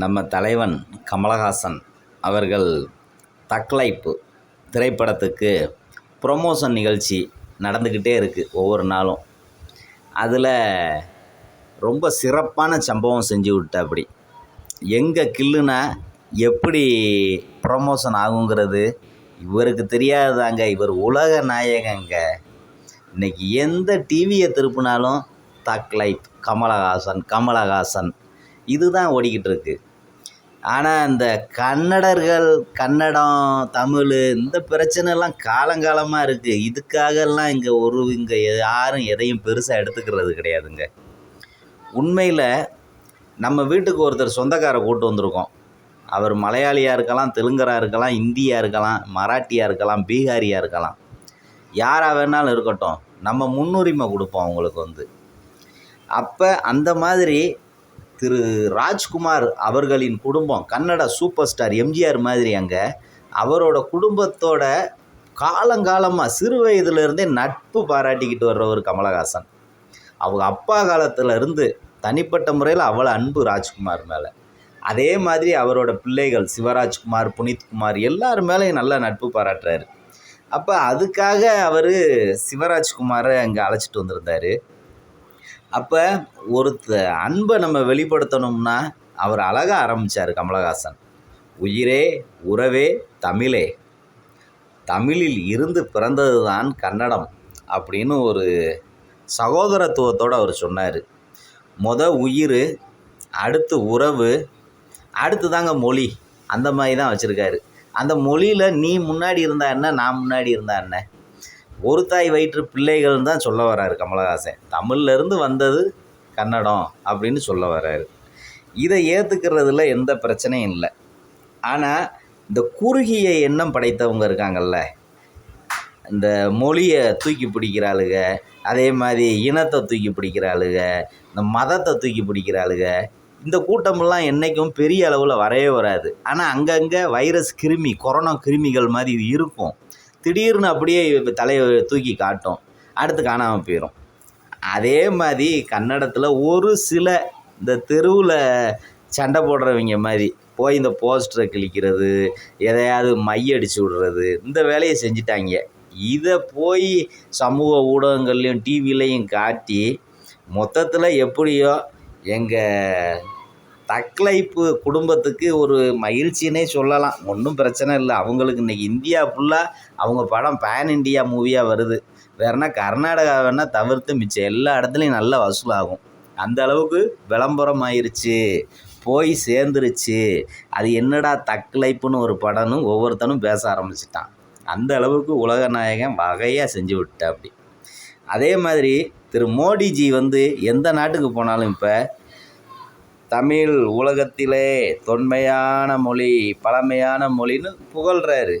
நம்ம தலைவன் கமலஹாசன் அவர்கள் தக்லைப்பு திரைப்படத்துக்கு ப்ரொமோஷன் நிகழ்ச்சி நடந்துக்கிட்டே இருக்குது ஒவ்வொரு நாளும். அதில் ரொம்ப சிறப்பான சம்பவம் செஞ்சு விட்டாப்படி எங்கே கில்லுனா எப்படி ப்ரொமோஷன் ஆகுங்கிறது இவருக்கு தெரியாதாங்க இவர் உலக நாயகங்க. இன்றைக்கி எந்த டிவியை திருப்பினாலும் தக்லைப் கமலஹாசன் கமலஹாசன் இதுதான் ஓடிக்கிட்டு இருக்குது ஆனால் இந்த கன்னடர்கள் கன்னடம் தமிழ் இந்த பிரச்சனைலாம் காலங்காலமாக இருக்குது இதுக்காகலாம் இங்கே ஒரு இங்கே யாரும் எதையும் பெருசாக எடுத்துக்கிறது கிடையாதுங்க. உண்மையில் நம்ம வீட்டுக்கு ஒருத்தர் சொந்தக்காரை கூட்டு வந்திருக்கோம். அவர் மலையாளியாக இருக்கலாம் தெலுங்கராக இருக்கலாம் இந்தியாக இருக்கலாம் மராட்டியாக இருக்கலாம் பீகாரியாக இருக்கலாம். யாராக வேணாலும் இருக்கட்டும். நம்ம முன்னுரிமை கொடுப்போம் அவங்களுக்கு வந்து. அப்போ அந்த மாதிரி திரு ராஜ்குமார் அவர்களின் குடும்பம் கன்னட சூப்பர் ஸ்டார் எம்ஜிஆர் மாதிரி அங்கே அவரோட குடும்பத்தோட காலங்காலமாக சிறு வயதுலேருந்தே நட்பு பாராட்டிக்கிட்டு வர்றவர் கமலஹாசன். அவங்க அப்பா காலத்தில் இருந்து தனிப்பட்ட முறையில் அவ்வளோ அன்பு ராஜ்குமார் மேலே. அதே மாதிரி அவரோட பிள்ளைகள் சிவராஜ்குமார் புனித்குமார் எல்லார் மேலேயும் நல்லா நட்பு பாராட்டுறாரு. அப்போ அதுக்காக அவர் சிவராஜ்குமாரை அங்கே அழைச்சிட்டு வந்திருந்தார். அப்போ ஒருத்த அன்பை நம்ம வெளிப்படுத்தணும்னா அவர் அழகாக ஆரம்பித்தார் கமலஹாசன். உயிரே உறவே தமிழே. தமிழில் இருந்து பிறந்தது தான் கன்னடம் அப்படின்னு ஒரு சகோதரத்துவத்தோடு அவர் சொன்னார். மொத உயிர் அடுத்து உறவு அடுத்து தாங்க மொழி. அந்த மாதிரி தான் வச்சுருக்காரு. அந்த மொழியில் நீ முன்னாடி இருந்தா என்ன நான் முன்னாடி இருந்தா என்ன? ஒரு தாய் வயிற்று பிள்ளைகள் தான் சொல்ல வர்றாரு கமலஹாசன். தமிழ்லேருந்து வந்தது கன்னடம் அப்படின்னு சொல்ல வர்றாரு. இதை ஏற்றுக்கிறதுல எந்த பிரச்சனையும் இல்லை. ஆனால் இந்த குறுகிய எண்ணம் படைத்தவங்க இருக்காங்கல்ல இந்த மொழியை தூக்கி பிடிக்கிற ஆளுக அதே மாதிரி இனத்தை தூக்கி பிடிக்கிற ஆளுக இந்த மதத்தை தூக்கி பிடிக்கிற ஆளுக இந்த கூட்டமெல்லாம் என்றைக்கும் பெரிய அளவில் வரவே வராது. ஆனால் அங்கங்கே வைரஸ் கிருமி கொரோனா கிருமிகள் மாதிரி இது இருக்கும். திடீர்னு அப்படியே தலையை தூக்கி காட்டும். அடுத்து காணாமல் போயிடும் அதே மாதிரி கன்னடத்தில் ஒரு சில இந்த தெருவில் சண்டை போடுறவங்க மாதிரி போய் இந்த போஸ்டரை கிழிக்கிறது எதையாவது மையடிச்சு விடுறது இந்த வேலையை செஞ்சிட்டாங்க. இதை போய் சமூக ஊடகங்கள்லையும் டிவிலையும் காட்டி மொத்தத்தில் எப்படியோ எங்கள் தக்லைப்பு குடும்பத்துக்கு ஒரு மகிழ்ச்சினே சொல்லலாம். ஒன்றும் பிரச்சனை இல்லை. அவங்களுக்கு இன்றைக்கி இந்தியா ஃபுல்லாக அவங்க படம் பேன் இண்டியா மூவியாக வருது. வேறுனா கர்நாடகா வேணால் தவிர்த்து மிச்சம் எல்லா இடத்துலையும் நல்ல வசூலாகும். அந்த அளவுக்கு விளம்பரம் ஆயிருச்சு. போய் சேர்ந்துருச்சு. அது என்னடா தக்லைப்புன்னு ஒரு படம்னு ஒவ்வொருத்தனும் பேச ஆரம்பிச்சிட்டான். அந்த அளவுக்கு உலக நாயகன் வகையாக செஞ்சு விட்டா அப்படி அதே மாதிரி திரு மோடிஜி வந்து எந்த நாட்டுக்கு போனாலும் இப்போ தமிழ் உலகத்திலே தொன்மையான மொழி பழமையான மொழின்னு புகழ்கிறாரு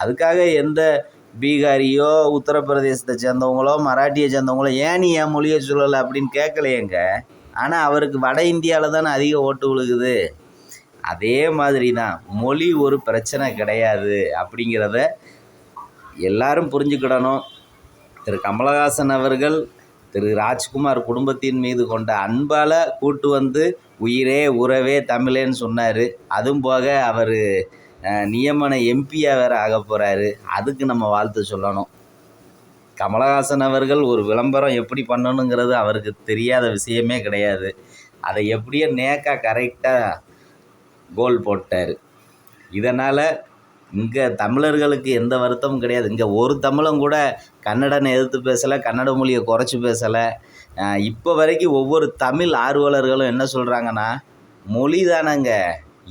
அதுக்காக எந்த பீகாரியோ உத்தரப்பிரதேசத்தை சேர்ந்தவங்களோ மராட்டியை சேர்ந்தவங்களோ ஏன் நீ என் மொழியை சொல்லலை அப்படின்னு கேட்கலையேங்க. ஆனால் அவருக்கு வட இந்தியாவில் தானே அதிக ஓட்டு விழுகுது. அதே மாதிரி தான் மொழி ஒரு பிரச்சனை கிடையாது அப்படிங்கிறத எல்லாரும் புரிஞ்சுக்கிடணும். திரு கமலஹாசன் அவர்கள் திரு ராஜ்குமார் குடும்பத்தின் மீது கொண்ட அன்பால் கூட்டு வந்து உயிரே உறவே தமிழேன்னு சொன்னார். அதுவும் போக அவர் நியமன எம்பியாக வேறு ஆக போகிறாரு அதுக்கு நம்ம வாழ்த்து சொல்லணும். கமலஹாசன் அவர்கள் ஒரு விளம்பரம் எப்படி பண்ணணுங்கிறது அவருக்கு தெரியாத விஷயமே கிடையாது. அதை எப்படியோ நேக்காக கரெக்டாக கோல் போட்டார். இதனால் இங்கே தமிழர்களுக்கு எந்த வருத்தமும் கிடையாது. இங்கே ஒரு தமிழும் கூட கன்னடனை எதிர்த்து பேசலை கன்னட மொழியை குறைச்சி பேசலை. இப்போ வரைக்கும் ஒவ்வொரு தமிழ் ஆர்வலர்களும் என்ன சொல்கிறாங்கன்னா மொழி தானங்க.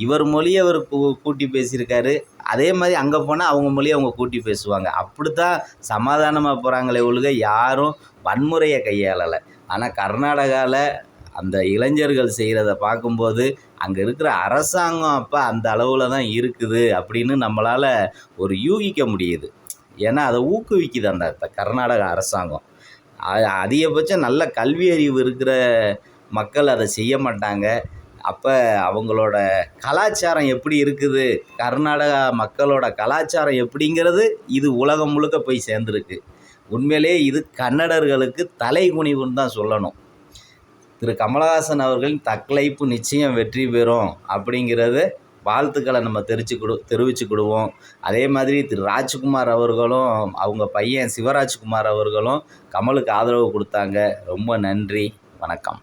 இவர் மொழியை அவர் கூட்டி பேசியிருக்காரு. அதே மாதிரி அங்கே போனால் அவங்க மொழியை அவங்க கூட்டி பேசுவாங்க. அப்படி தான் சமாதானமாக போகிறாங்களே ஒழுக யாரும் வன்முறையை கையாளலை. ஆனால் கர்நாடகாவில் அந்த இளைஞர்கள் செய்கிறத பார்க்கும்போது அங்கே இருக்கிற அரசாங்கம் அப்போ அந்த அளவில் தான் இருக்குது அப்படின்னு நம்மளால் ஒரு யூகிக்க முடியுது. ஏன்னா அதை ஊக்குவிக்குது அந்த கர்நாடக அரசாங்கம். அதிகபட்சம் நல்ல கல்வி அறிவு இருக்கிற மக்கள் அதை செய்ய மாட்டாங்க. அப்போ அவங்களோட கலாச்சாரம் எப்படி இருக்குது? கர்நாடகா மக்களோட கலாச்சாரம் எப்படிங்கிறது இது உலகம் முழுக்க போய் சேர்ந்துருக்கு. உண்மையிலேயே இது கன்னடர்களுக்கு தலை குனிவுன்னு தான் சொல்லணும். திரு கமலஹாசன் அவர்களின் தக்கலைப்பு நிச்சயம் வெற்றி பெறும் அப்படிங்கிறது வாழ்த்துக்களை நம்ம தெரிச்சு கொடு தெரிவித்து தெரிவிச்சுக்கிடுவோம் அதே மாதிரி திரு ராஜ்குமார் அவர்களும் அவங்க பையன் சிவராஜ்குமார் அவர்களும் கமலுக்கு ஆதரவு கொடுத்தாங்க. ரொம்ப நன்றி. வணக்கம்.